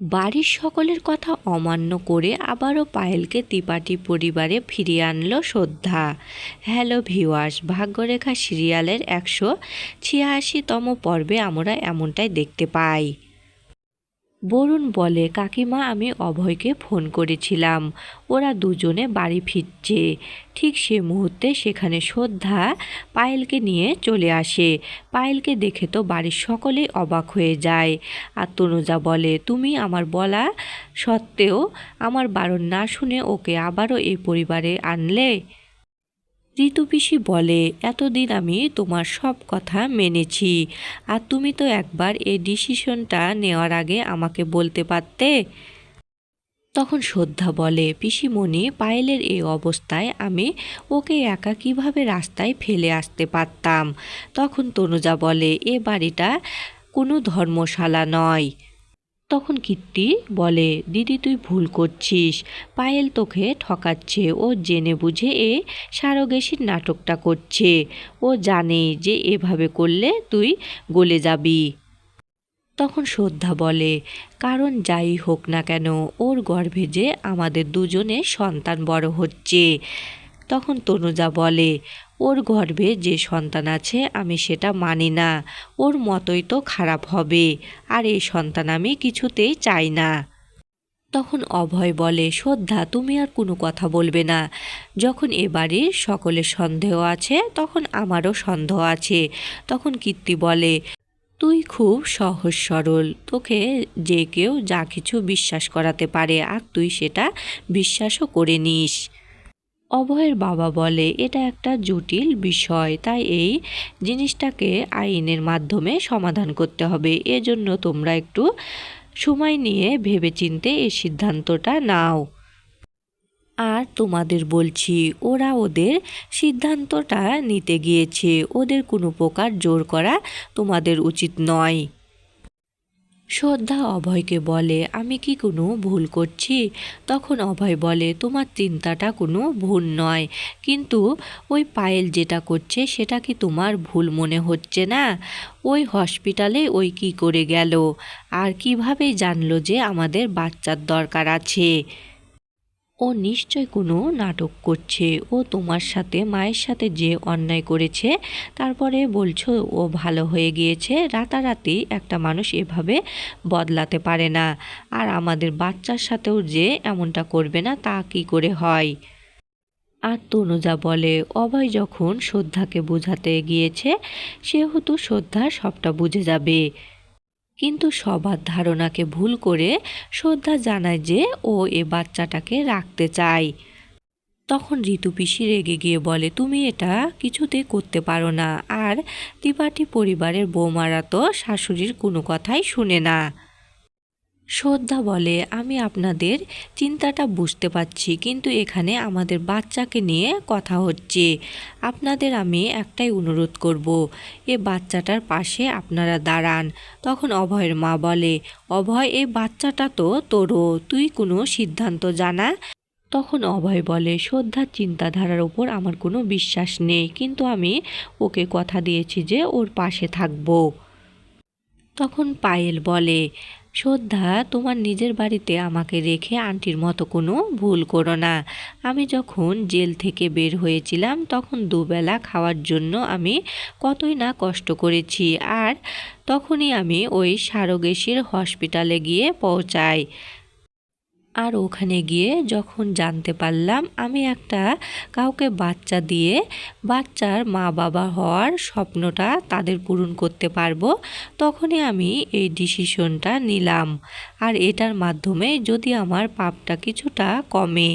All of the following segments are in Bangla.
বাড়ির সকলের কথা অমান্য করে আবারও পায়েলকে ত্রিপাঠী পরিবারে ফিরিয়ে আনলো শ্রদ্ধা। হ্যালো ভিওয়ার্স ভাগ্যরেখা সিরিয়ালের একশো ছিয়াশিতম পর্বে আমরা এমনটাই দেখতে পাই। বরুণ বলে, কাকিমা, আমি অভয়কে ফোন করেছিলাম। ওরা দুজনে বাড়ি ফিরছে। ঠিক সে মুহূর্তে সেখানে শ্রদ্ধা পায়েলকে নিয়ে চলে আসে। পায়েলকে দেখে তো বাড়ির সকলেই অবাক হয়ে যায়। আর তনুজা বলে, তুমি আমার বলা সত্ত্বেও আমার বারণ না শুনে ওকে আবারও এই পরিবারে আনলে? ঋতুপিসি বলে, এতদিন আমি তোমার সব কথা মেনেছি। আর তুমি তো একবার এই ডিসিশনটা নেওয়ার আগে আমাকে বলতে পারতে? তখন শ্রদ্ধা বলে, পিসিমণি, পায়েলের এই অবস্থায় আমি ওকে একা কীভাবে রাস্তায় ফেলে আসতে পারতাম? তখন তনুজা বলে, এ বাড়িটা কোনো ধর্মশালা নয়। তখন কীর্তি বলে, দিদি, তুই ভুল করছিস। পায়েল তোকে ঠকাচ্ছে। ও জেনে বুঝে এ সারোগেসির নাটকটা করছে। ও জানে যে এভাবে করলে তুই গলে যাবি। তখন শ্রদ্ধা বলে, কারণ যাই হোক না কেন, ওর গর্ভে যে আমাদের দুজনে সন্তান বড় হচ্ছে। তখন তনুজা বলে, ওর গর্ভে যে সন্তান আছে, আমি সেটা মানি না। ওর মতোই তো খারাপ হবে। আর এই সন্তান আমি কিছুতেই চাই না। তখন অভয় বলে শ্রদ্ধা তুমি আর কোনো কথা বলবে না। যখন এ বাড়ির সকলের সন্দেহ আছে, তখন আমারও সন্দেহ আছে। তখন কীর্তি বলে, তুই খুব সহজ সরল। তোকে যে কেউ যা কিছু বিশ্বাস করাতে পারে, আর তুই সেটা বিশ্বাসও করে নিস। অভয়ের বাবা বলে, এটা একটা জটিল বিষয়, তাই এই জিনিসটাকে আইনের মাধ্যমে সমাধান করতে হবে। এজন্য তোমরা একটু সময় নিয়ে ভেবেচিন্তে এই সিদ্ধান্তটা নাও। আর তোমাদের বলছি, ওরা ওদের সিদ্ধান্তটা নিতে গিয়েছে। ওদের কোনো প্রকার জোর করা তোমাদের উচিত নয়। শ্রদ্ধা অভয়কে বলে, আমি কি কোনো ভুল করছি? তখন অভয় বলে, তোমার চিন্তাটা কোনো ভুল নয়। কিন্তু ওই পায়েল যেটা করছে, সেটা কি তোমার ভুল মনে হচ্ছে না? ওই হসপিটালে ওই কি করে গেল? আর কীভাবে জানলো যে আমাদের বাচ্চার দরকার আছে? ও নিশ্চয় কোনো নাটক করছে। ও তোমার সাথে, মায়ের সাথে যে অন্যায় করেছে, তারপরে বলছো ও ভালো হয়ে গিয়েছে, রাতারাতি একটা মানুষ এভাবে বদলাতে পারে না। আর আমাদের বাচ্চার সাথেও যে এমনটা করবে না, তা কি করে হয়? আর তনুজা বলে, অভয় যখন শ্রদ্ধাকে বোঝাতে গিয়েছে, সেহেতু শ্রদ্ধা সবটা বুঝে যাবে। কিন্তু সবার ধারণাকে ভুল করে শ্রদ্ধা জানায় যে ও এ বাচ্চাটাকে রাখতে চায়। তখন ঋতুপিসি রেগে গিয়ে বলে, তুমি এটা কিছুতে করতে পারো না। আর ত্রিপাঠী পরিবারের বৌমারা তো শাশুড়ির কোনো কথাই শুনে না। শ্রদ্ধা বলে, আমি আপনাদের চিন্তাটা বুঝতে পারছি, কিন্তু এখানে আমাদের বাচ্চাকে নিয়ে কথা হচ্ছে। আপনাদের আমি একটাই অনুরোধ করব, এ বাচ্চাটার পাশে আপনারা দাঁড়ান। তখন অভয়ের মা বলে, অভয় এই বাচ্চাটা তো তোরও, তুই কোনো সিদ্ধান্ত জানা? তখন অভয় বলে, শ্রদ্ধার চিন্তাধারার ওপর আমার কোনো বিশ্বাস নেই, কিন্তু আমি ওকে কথা দিয়েছি যে ওর পাশে থাকব। তখন পায়েল বলে শ্রদ্ধা, তোমার নিজের বাড়িতে আমাকে রেখে আন্টির মতো কোনো ভুল করো না। আমি যখন জেল থেকে বের হয়েছিলাম, তখন দুবেলা খাওয়ার জন্য আমি কতই না কষ্ট করেছি। আর তখনই আমি ওই সারোগেশির হসপিটালে গিয়ে পৌঁছাই। আর ওখানে গিয়ে যখন জানতে পারলাম, আমি একটা কাউকে বাচ্চা দিয়ে বাচ্চার মা বাবা হওয়ার স্বপ্নটা তাদের পূরণ করতে পারব, তখনই আমি এই ডিসিশনটা নিলাম। আর এটার মাধ্যমে যদি আমার পাপটা কিছুটা কমে।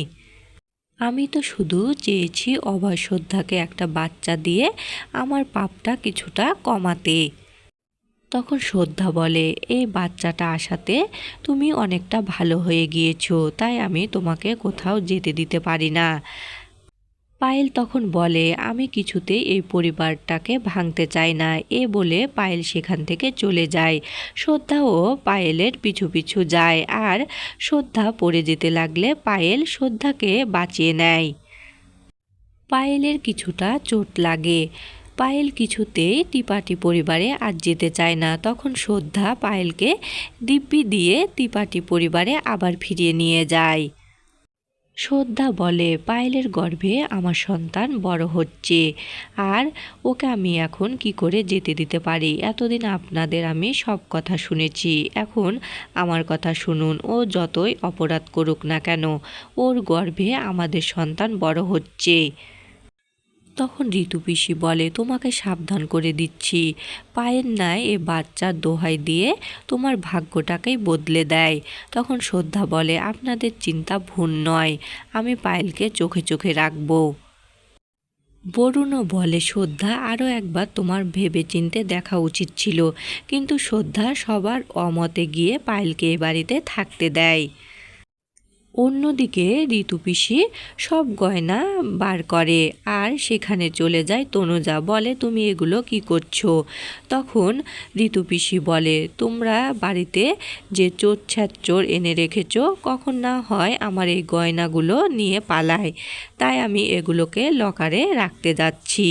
আমি তো শুধু চেয়েছি অভয় শ্রদ্ধাকে একটা বাচ্চা দিয়ে আমার পাপটা কিছুটা কমাতে। তখন শ্রদ্ধা বলে, এই বাচ্চাটা আসাতে তুমি অনেকটা ভালো হয়ে গিয়েছো, তাই আমি তোমাকে কোথাও যেতে দিতে পারি না। পায়েল তখন বলে, আমি কিছুতেই এই পরিবারটাকে ভাঙতে চাই না, এ বলে পায়েল সেখান থেকে চলে যায়। শ্রদ্ধাও পায়েলের পিছু পিছু যায়, আর শ্রদ্ধা পড়ে যেতে লাগলে পায়েল শ্রদ্ধাকে বাঁচিয়ে নেয়। পায়েলের কিছুটা চোট লাগে। পায়েল কিছুতেই ত্রিপাঠী পরিবারে আর যেতে চায় না। তখন শ্রদ্ধা পায়েলকে দিব্যি দিয়ে ত্রিপাঠী পরিবারে আবার ফিরিয়ে নিয়ে যায়। শ্রদ্ধা বলে, পায়েলের গর্ভে আমার সন্তান বড় হচ্ছে। আর ওকে আমি এখন কি করে যেতে দিতে পারি? এতদিন আপনাদের আমি সব কথা শুনেছি। এখন আমার কথা শুনুন। ও যতই অপরাধ করুক না কেন, ওর গর্ভে আমাদের সন্তান বড় হচ্ছে। তখন ঋতু পিসি বলে, তোমাকে সাবধান করে দিচ্ছি। পায়ের ন্যায় এ বাচ্চার দোহাই দিয়ে তোমার ভাগ্যটাকেই বদলে দেয়। তখন শ্রদ্ধা বলে, আপনাদের চিন্তা ভুল নয়, আমি পায়েলকে চোখে চোখে রাখব। বরুণও বলে, শ্রদ্ধা, আরও একবার তোমার ভেবে চিনতে দেখা উচিত ছিল, কিন্তু শ্রদ্ধা সবার অমতে গিয়ে পায়েলকে এ বাড়িতে থাকতে দেয়। অন্যদিকে ঋতুপিসি সব গয়না বার করে আর সেখানে চলে যায় তনুজা, বলে, তুমি এগুলো কি করছ? তখন ঋতুপিসি বলে, তোমরা বাড়িতে যে চোর ছ্যাচোর এনে রেখেছো, কখন না হয় আমার এই গয়নাগুলো নিয়ে পালায় তাই আমি এগুলোকে লকারে রাখতে যাচ্ছি।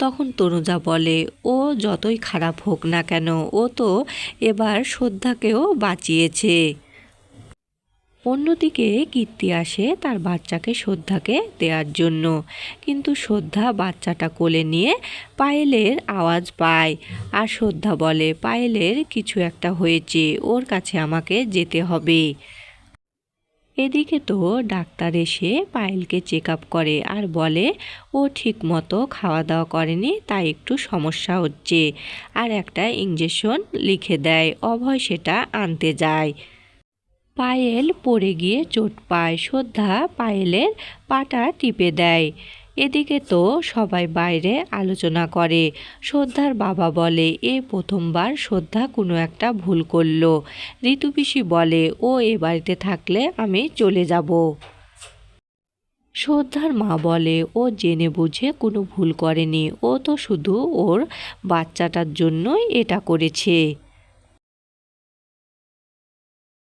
তখন তনুজা বলে, ও যতই খারাপ হোক না কেন, ও তো এবার শ্রদ্ধাকেও বাঁচিয়েছে। অন্যদিকে কীর্তি আসে তার বাচ্চাকে শ্রদ্ধাকে দেওয়ার জন্য। কিন্তু শ্রদ্ধা বাচ্চাটা কোলে নিয়ে পায়েলের আওয়াজ পায়। আর শ্রদ্ধা বলে, পায়েলের কিছু একটা হয়েছে, ওর কাছে আমাকে যেতে হবে। এদিকে তো ডাক্তার এসে পায়েলকে চেক আপ করে আর বলে, ও ঠিক মতো খাওয়া দাওয়া করেনি, তাই একটু সমস্যা হচ্ছে। আর একটা ইঞ্জেকশন লিখে দেয়, অভয় সেটা আনতে যায়। পায়েল পড়ে গিয়ে চোট পায়। শ্রদ্ধা পায়েলের পাটা টিপে দেয়। এদিকে তো সবাই বাইরে আলোচনা করে। শ্রদ্ধার বাবা বলে, এ প্রথমবার শ্রদ্ধা কোনো একটা ভুল করল। ঋতুপিসি বলে, ও এ বাড়িতে থাকলে আমি চলে যাব। শ্রদ্ধার মা বলে, ও জেনে বুঝে কোনো ভুল করেনি। ও তো শুধু ওর বাচ্চাটার জন্যই এটা করেছে।